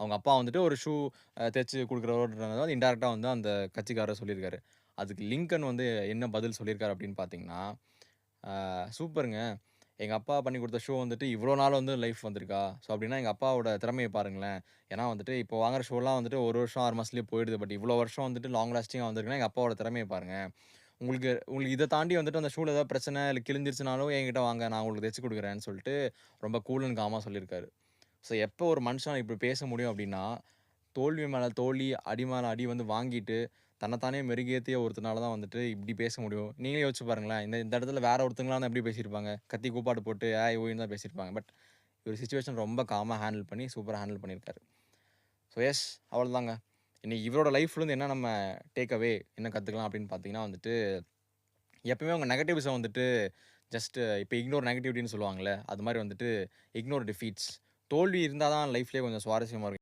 அவங்க அப்பா வந்துட்டு ஒரு ஷூ தைச்சு கொடுக்குறவர்ன்றது வந்து இன்டெரக்டாக வந்து அந்த கட்சிக்காரர் சொல்லியிருக்காரு. அதுக்கு லிங்கன் வந்து என்ன பதில் சொல்லியிருக்காரு அப்படின்னு பார்த்தீங்கன்னா சூப்பருங்க. எங்கள் அப்பா பண்ணி கொடுத்த ஷோ வந்துட்டு இவ்வளோ நாள் வந்து லைஃப் வந்திருக்கா. ஸோ அப்படின்னா எங்கள் அப்பாவோட திறமையை பாருங்களேன். ஏன்னா வந்துட்டு இப்போ வாங்குற ஷோலாம் வந்துட்டு ஒரு வருஷம் ஆறு மாதத்துலேயே போயிடுது. பட் இவ்வளோ வருஷம் வந்துட்டு லாங் லாஸ்டிங்காக வந்திருக்குன்னா எங்கள் அப்பாவோட திறமையை பாருங்கள் உங்களுக்கு உங்களுக்கு இதை தாண்டி வந்துட்டு அந்த ஷூவில் ஏதாவது பிரச்சனை இல்லை கிழிஞ்சிருச்சுனாலும் என்கிட்ட வாங்க நான் உங்களுக்கு தைச்சு கொடுக்குறேன்னு சொல்லிட்டு ரொம்ப கூலன் காமாக சொல்லியிருக்காரு. ஸோ எப்போ ஒரு மனுஷன் இப்படி பேச முடியும் அப்படின்னா தோல்வி மேலே தோல்வி அடி மேலே அடி வந்து வாங்கிட்டு தன்னைத்தானே மெருகேற்றிய ஒருத்தனால தான் வந்துட்டு இப்படி பேச முடியும். நீங்களே யோசிச்சு பாருங்களேன். இந்த இந்த இடத்துல வேறு ஒருத்தங்களாம் எப்படி பேசியிருப்பாங்க? கத்தி கூப்பாடு போட்டு ஏ ஓயின்னு தான் பேசியிருப்பாங்க. பட் இவர் சுச்சுவேஷன் ரொம்ப காமாக ஹேண்டில் பண்ணி சூப்பராக ஹேண்டில் பண்ணியிருக்காரு. ஸோ எஸ் அவ்வளோதாங்க இன்னைக்கு இவரோட லைஃப்லேருந்து என்ன நம்ம டேக் அவே என்ன கற்றுக்கலாம் அப்படின்னு பார்த்தீங்கன்னா வந்துட்டு எப்பயுமே அவங்க நெகட்டிவ்ஸை வந்துட்டு ஜஸ்ட் இப்போ இக்னோர் நெகட்டிவிட்டின்னு சொல்லுவாங்கள்ல அது மாதிரி வந்துட்டு இக்னோர் டிஃபீட்ஸ் தோல்வி இருந்தால் தான் லைஃப்லேயே கொஞ்சம் சுவாரஸ்யமாக இருக்கும்.